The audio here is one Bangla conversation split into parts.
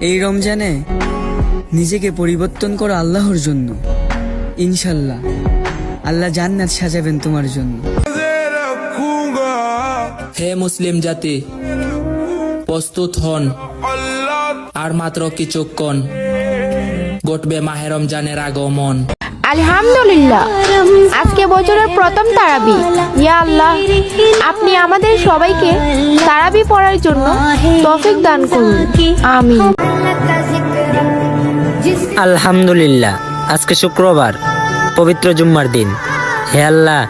এই রমজানে নিজেকে পরিবর্তন করো আল্লাহর জন্য। ইনশাল্লাহ। আল্লাহ জান্নাত সাজাবেন তোমার জন্য। হে মুসলিম জাতি প্রস্তুত হন। আর মাত্র কিছুক্ষণ ঘটবে মাহে রমজানের আগমন। আলহামদুলিল্লাহ। আজকে বছরের প্রথম তারাবি। ইয়া আল্লাহ আপনি আমাদের সবাইকে তারাবি পড়ার জন্য তৌফিক দান করুন। আমিন। আলহামদুলিল্লাহ আজকে শুক্রবার পবিত্র জুম্মার দিন। হে আল্লাহ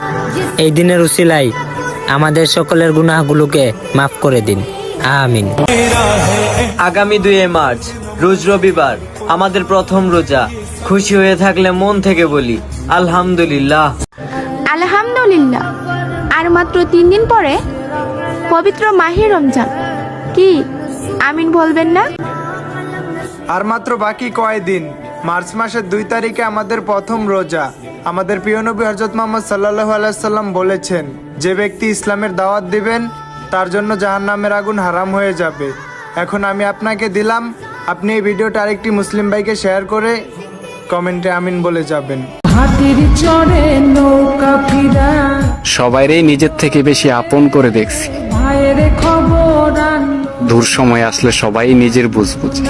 এই দিনের উসিলাই আমাদের সকলের গুনাহগুলোকে মাফ করে দিন। আমিন। আগামী দুই মার্চ রোজ রবিবার আমাদের প্রথম রোজা। খুশি হয়ে থাকলে মন থেকে বলি আলহামদুলিল্লাহ। আলহামদুলিল্লাহ। আর মাত্র তিন দিন পরে পবিত্র মাহে রমজান। কি? আমিন বলবেন না? আর মাত্র বাকি কয়দিন? মার্চ মাসের দুই তারিখে আমাদের প্রথম রোজা। আমাদের প্রিয় নবী হজরত মোহাম্মদ সাল্লাহ আলাইসাল্লাম বলেছেন যে ব্যক্তি ইসলামের দাওয়াত দিবেন তার জন্য জাহান্নামের আগুন হারাম হয়ে যাবে। এখন আমি আপনাকে দিলাম আপনি এই ভিডিওটা আরেকটি মুসলিম ভাইকে শেয়ার করে কমেন্টে আমিন বলে যাবেন। সবাইরেই নিজের থেকে বেশি আপন করে দেখছি। দূর সময় আসলে সবাই নিজের বুঝ বুঝে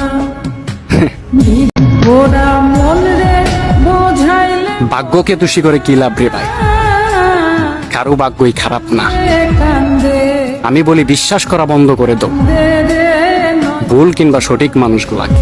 ভাগ্যকে দোষী করে কি লাভ রে ভাই? কারও ভাগ্যই খারাপ না। আমি বলি বিশ্বাস করা বন্ধ করে দে ভুল কিংবা সঠিক মানুষগুলাকে।